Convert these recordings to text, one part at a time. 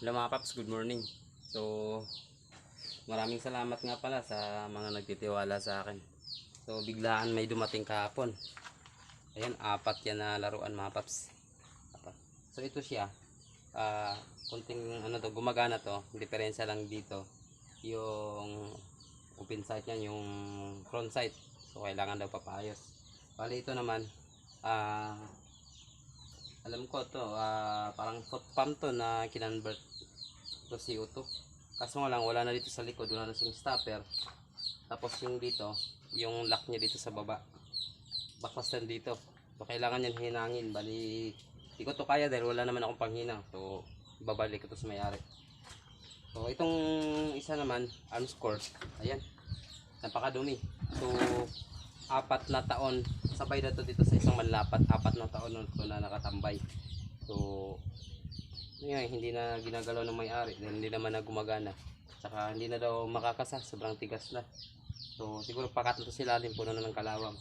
Hello mga paps, good morning. So, maraming salamat nga pala sa mga nagtitiwala sa akin. So, biglaan may dumating kahapon. Ayan, apat yan na laruan mga paps. Apat. So, ito siya. Ah, kunting ano to, gumagana to. Diferensya lang dito. Yung open side niya, yung front side. So, kailangan daw papayos. Bali, ito naman, ah, alam ko to, ah, parang foot pump to na kinonvert to CO2. Kaso nga lang, wala na dito sa likod, wala na siyang stopper. Tapos yung dito, yung lock niya dito sa baba. Baklas lang dito. So, kailangan yan hinangin. Bali, di ko to kaya dahil wala naman akong panghinang. So, babalik ko to sa may-ari. So, itong isa naman, unscored. Ayan. Napakadumi. So, apat na taon. Sabay na to dito sa isang manlapat apat na taon na to na nakatambay. So ngayon hindi na ginagalaw ng may-ari hindi naman na gumagana. Saka hindi na daw makakasa sobrang tigas na. So siguro pakat na to sila din puno na ng kalawang.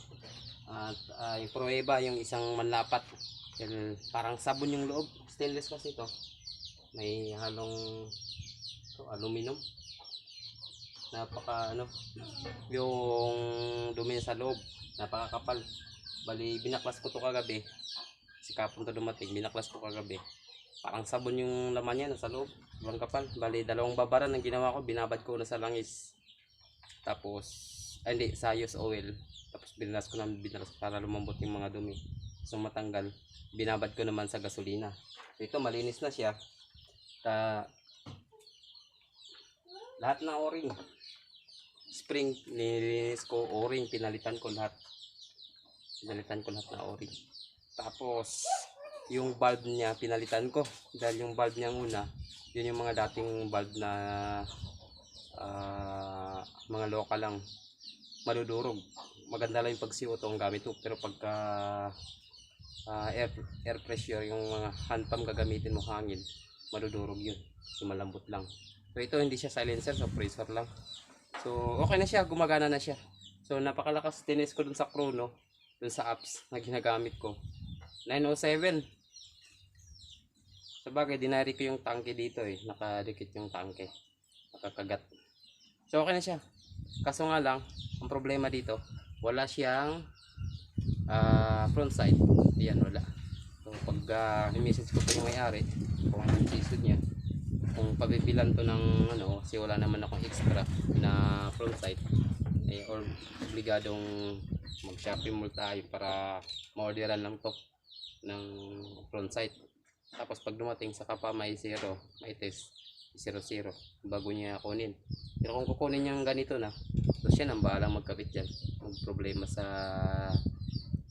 At uh, yung prueba yung isang manlapat dahil parang sabon yung loob stainless kasi to. May halong to, aluminum napaka ano yung dumi sa loob napakakapal. Bali binaklas ko to kagabi. Si kapon to dumating binaklas ko kagabi. Parang sabon yung laman niya nasa loob. Sobrang kapal. Bali dalawang babaran ang ginawa ko binabad ko na sa langis. Tapos ay hindi sayos oil. Tapos binalas ko ng binalas para lumambot yung mga dumi. So matanggal. Binabad ko naman sa gasolina. So ito malinis na siya. Ta lahat na o-ring spring nilinis ko o-ring pinalitan ko lahat. Pinalitan ko lahat na o-ring tapos yung bulb niya pinalitan ko. Dahil yung bulb niya una yun yung mga dating bulb na ah, mga local lang. Madudurog maganda lang yung pag CO2 ang gamit ko. Pero pagka ah, air, air pressure yung mga hand gagamitin mo hangin madudurog yun. So malambot lang so ito hindi siya silencer so pressure lang So, okay na siya. Gumagana na siya. So, napakalakas tinis ko dun sa chrono. Dun sa apps na ginagamit ko. 907. Sa bagay, dinari ko yung tangke dito eh. Nakadikit yung tangke. Nakakagat. So, okay na siya. Kaso nga lang, ang problema dito, wala siyang ah, front side. Ayan, wala. So, pag uh, message ko pa yung may-ari, kung anong season niya, kung pabibilan to ng ano kasi wala naman akong extra na front side eh or obligadong mag shopping mall tayo para ma-orderan lang to ng front side. Tapos pag dumating sa kapa may zero may test zero zero bago niya kunin. Pero kung kukunin niya ganito na so siya nang bahala magkabit dyan. Mag problema sa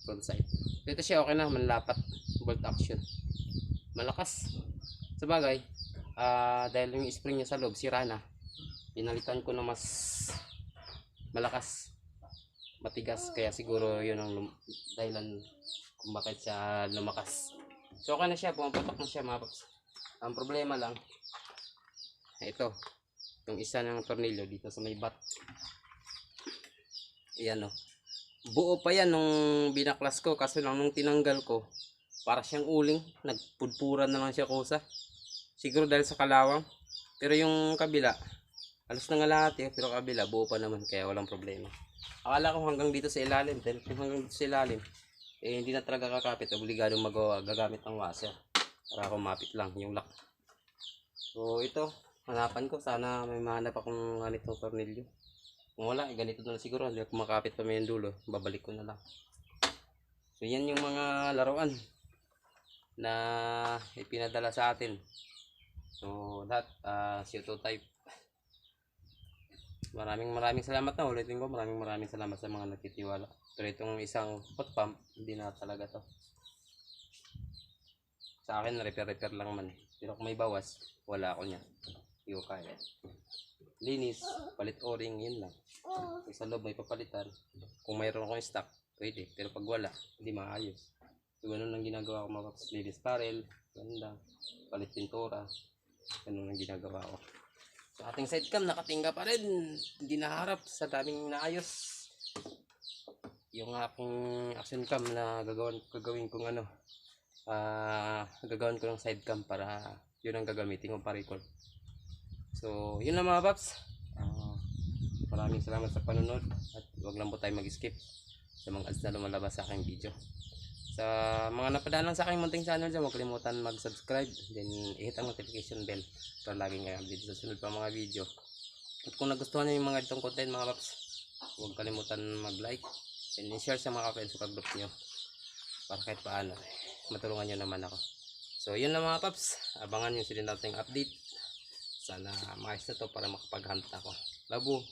front side. Dito siya okay na manlapat bolt action. Malakas. Sa bagay ah dahil yung spring niya sa loob sira na. Pinalitan ko na mas malakas matigas. Kaya siguro yun ang dahilan kung bakit siya lumakas. So okay na siya. Pumapatok na siya mga paps. Ang problema lang ito. Yung isa ng tornilyo dito sa may bat. Ayan o buo pa yan nung binaklas ko. Kaso lang nung tinanggal ko para siyang uling. Nagpudpuran na lang siya kusa siguro dahil sa kalawang. Pero yung kabila alas na nga lahat eh. Pero kabila buo pa naman kaya walang problema. Akala ko hanggang dito sa ilalim dahil kung hanggang dito sa ilalim eh hindi na talaga kakapit. Obligado magawa gagamit ng washer. Para kumapit lang yung lock. So ito hanapan ko. Sana may mahanap akong ganitong tornilyo. Kung wala eh, ganito na siguro. Hindi ako makapit pa may dulo babalik ko na lang. So yan yung mga laruan na ipinadala sa atin So, lahat, uh, CO2 type. Maraming maraming salamat na ulitin ko. Maraming maraming salamat sa mga nagtitiwala. Pero itong isang foot pump, hindi na talaga to. Sa akin, repair-repair lang man. Pero kung may bawas, wala ako niya. Hindi ko kaya. Linis, palit o-ring, yun lang. Kung sa loob may papalitan, kung mayroon akong stock, pwede. Pero pag wala, hindi maayos. So, ganun lang ginagawa ko mga. Linis barrel, ganda, palit pintura, ganun ang ginagawa ko. Sa ating side cam, nakatingga pa rin. Hindi naharap sa daming naayos. Yung aking action cam na gagawin, gagawin kong ano, ah gagawin ko ng side cam para yun ang gagamitin kong parikol. So, yun lang mga paps. Ah, maraming salamat sa panunod at huwag lang po tayo mag-skip sa mga ads na lumalabas sa aking video. Sa mga napadaan sa aking munting channel dyan, huwag kalimutan mag-subscribe then i-hit ang notification bell para laging kayo update sa sunod pa mga video. At kung nagustuhan nyo yung mga itong content mga paps, huwag kalimutan mag-like and i-share sa mga friends sa group nyo para kahit paano matulungan nyo naman ako. So yun lang mga paps, abangan nyo sila nating update. Sana maayos na to para makapag-hunt ako. Labo!